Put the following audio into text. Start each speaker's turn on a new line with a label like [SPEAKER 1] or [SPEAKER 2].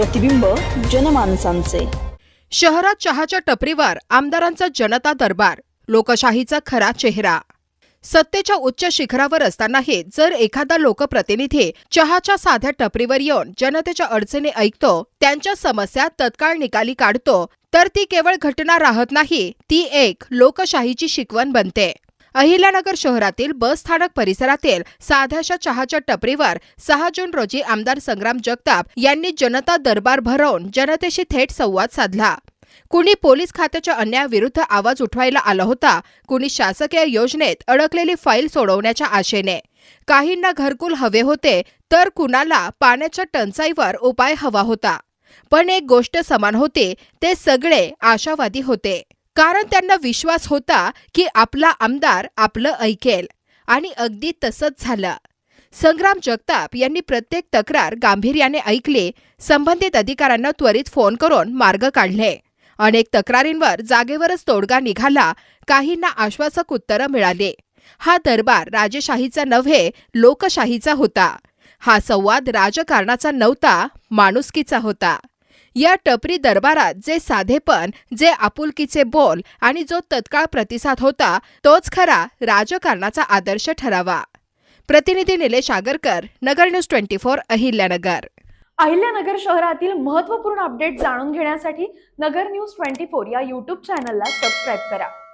[SPEAKER 1] प्रतिबिंब जनमानसांचे.
[SPEAKER 2] शहरात चहाच्या टपरीवर आमदारांचा जनता दरबार लोकशाहीचा खरा चेहरा. सत्तेच्या उच्च शिखरावर असतानाही जर एखादा लोकप्रतिनिधी चहाच्या साध्या टपरीवर येऊन जनतेच्या अडचणी ऐकतो त्यांच्या समस्या तत्काळ निकाली काढतो तर ती केवळ घटना राहत नाही ती एक लोकशाहीची शिकवण बनते. अहिल्यानगर शहरातील बस स्थानक परिसरातील साध्याशा चहाच्या टपरीवर सहा जून रोजी आमदार संग्राम जगताप यांनी जनता दरबार भरवून जनतेशी थेट संवाद साधला. कुणी पोलीस खात्याच्या अन्यायाविरुद्ध आवाज उठवायला आला होता कुणी शासकीय योजनेत अडकलेली फाईल सोडवण्याच्या आशेने. काहींना घरकुल हवे होते तर कुणाला पाण्याच्या टंचाईवर उपाय हवा होता. पण एक गोष्ट समान होती ते सगळे आशावादी होते. कारण त्यांना विश्वास होता की आपला आमदार आपलं ऐकेल. आणि अगदी तसंच झालं. संग्राम जगताप यांनी प्रत्येक तक्रार गांभीर्याने ऐकली संबंधित अधिकाऱ्यांना त्वरित फोन करून मार्ग काढले. अनेक तक्रारींवर जागेवरच तोडगा निघाला काहींना आश्वासक उत्तरं मिळाली. हा दरबार राजेशाहीचा नव्हे लोकशाहीचा होता. हा संवाद राजकारणाचा नव्हता माणुसकीचा होता. या टपरी दरबारात जे साधेपण जे आपुलकीचे बोल आणि जो तत्काळ प्रतिसाद होता तोच खरा राजकारणाचा आदर्श ठरावा. प्रतिनिधी Nilesh Agarkar Nagar news twenty four Ahilyanagar.
[SPEAKER 3] Ahilyanagar शहरातील महत्त्वपूर्ण अपडेट जाणून घेण्यासाठी नगर न्यूज ट्वेंटी फोर या यूट्यूब चॅनलला सबस्क्राईब करा.